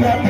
Yeah.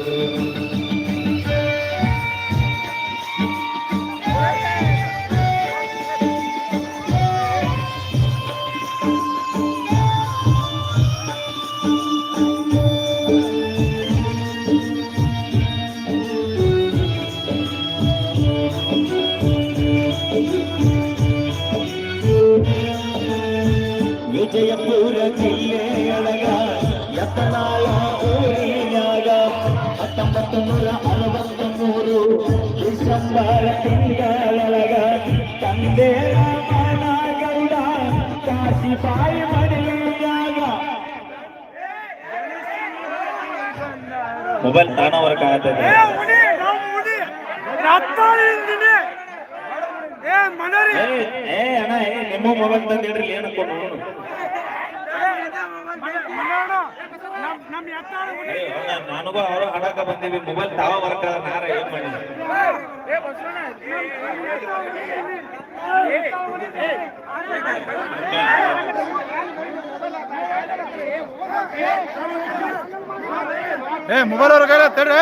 ದಾನ ಧರ್ಮ ನೀತಿಯ ಮನೆತನದವರು ವಿಜಯಪುರ ಜಿಲ್ಲೆಯೊಳಗ ಯತ್ನಾಳ ಊರಿನ್ಯಾಗ ಹತ್ತೊಂಬತ್ತು ನೂರ ಅರವತ್ತ ಮೂರು ಡಿಸೆಂಬರ್ ತಿಂಗಳೊಳಗ ತಂದೆ ರಾಮನಗೌಡ ಕಾಶಿಬಾಯಿ ಮನೆಯಾಗ ಮೊಬೈಲ್ ತಾನ ವರ್ಕ್ ಆಗತ್ತೈತೆ ಏ ಹೇಳ್ರಿ ಏನು ನಾನು ನನಗೂ ಅವರು ಹಡಕ ಬಂದೀವಿ. ಮೊಬೈಲ್ ತಾವ ವರ್ಕ್ ನಾರ ಏನ್ ಮಾಡಿ ಏ ಮೊಬೈಲ್ ಅವ್ರ ಕೈಲ ತಡ್ರಿ.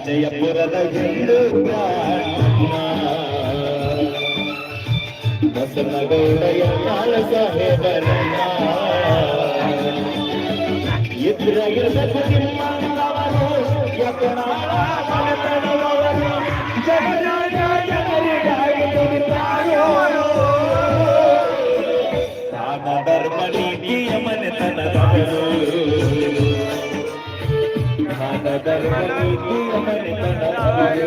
ವಿಜಯಪುರದ ಹಿಂದೂ ಪ್ರಾಣ ಬಸವಗೌಡಯ್ಯ ಬಾಲ ಸಾಹೇಬರನ್ನ ಇದ್ರಾಗಿರ್ಬೇಕು ನಿಮ್ಮವರು ಯತ್ನಾಳ ಮನೆತನದವರು ಜಗನಾಡ ಜನರಿಗಾಗಿ ದುಡಿತಾರೋ ದಾನ ಧರ್ಮ ನೀತಿಯ ಮನೆತನದವರು another one, another one, another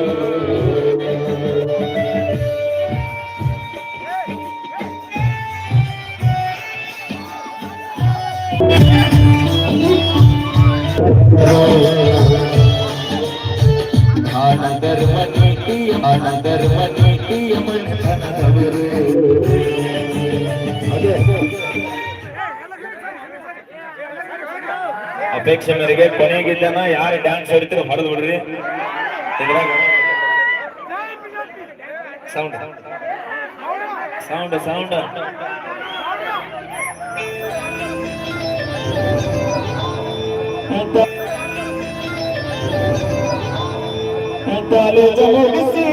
one. ಅಪೇಕ್ಷೆ ಮೇರೆಗೆ ಕೊನೆಗಿದ್ದನ ಯಾರು ಡ್ಯಾನ್ಸ್ ಹೊಡಿತೀರ ಹೊಡೆದು ಬಿಡ್ರಿ ಇದ್ರಾಗ ಸೌಂಡ್ ಸೌಂಡ್ ಸೌಂಡ್